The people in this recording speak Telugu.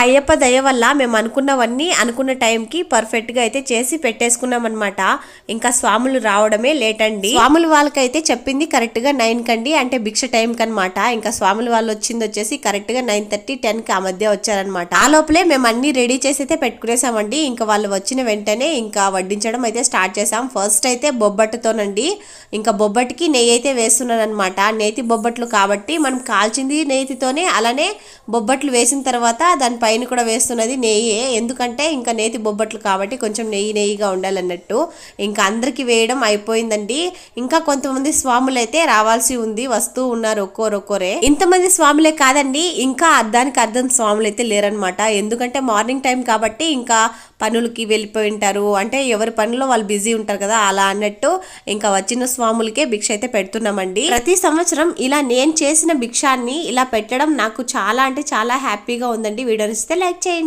అయ్యప్ప దయ వల్ల మేము అనుకున్నవన్నీ అనుకున్న టైంకి పర్ఫెక్ట్గా అయితే చేసి పెట్టేసుకున్నాం అనమాట ఇంకా స్వాములు రావడమే లేట్ అండి స్వాములు వాళ్ళకైతే చెప్పింది కరెక్ట్గా నైన్ కండి అంటే భిక్ష టైంకి అనమాట ఇంకా స్వాములు వాళ్ళు వచ్చింది వచ్చేసి కరెక్ట్గా నైన్ థర్టీ టెన్కి ఆ మధ్య వచ్చారనమాట ఆ లోపలే మేము అన్ని రెడీ చేసి అయితే పెట్టుకునేసామండి. ఇంకా వాళ్ళు వచ్చిన వెంటనే ఇంకా వడ్డించడం అయితే స్టార్ట్ చేసాం. ఫస్ట్ అయితే బొబ్బట్టుతోనండి. ఇంకా బొబ్బట్టుకి నెయ్యి అయితే వేస్తున్నాను అనమాట నేతి బొబ్బట్లు కాబట్టి మనం కాల్చింది నేతితోనే అలానే బొబ్బట్లు వేసిన తర్వాత దానిపై పైన కూడా వేస్తున్నది నెయ్యి. ఎందుకంటే ఇంకా నేతి బొబ్బట్లు కాబట్టి కొంచెం నెయ్యి నెయ్యిగా ఉండాలన్నట్టు. ఇంకా అందరికి వేయడం అయిపోయిందండి. ఇంకా కొంతమంది స్వాములు అయితే రావాల్సి ఉంది వస్తూ ఉన్నారు ఒక్కోరొక్కోరే ఇంతమంది స్వాములే కాదండి ఇంకా అర్ధానికి అర్థం స్వాములు అయితే లేరనమాట ఎందుకంటే మార్నింగ్ టైం కాబట్టి ఇంకా పనులకి వెళ్ళిపోయి ఉంటారు. అంటే ఎవరి పనిలో వాళ్ళు బిజీ ఉంటారు కదా అలా అన్నట్టు ఇంకా వచ్చిన స్వాములకే భిక్ష అయితే పెడుతున్నామండి. ప్రతి సంవత్సరం ఇలా నేను చేసిన భిక్షాన్ని ఇలా పెట్టడం నాకు చాలా అంటే చాలా హ్యాపీగా ఉందండి వీడియో ఇస్తే లైక్ చేయండి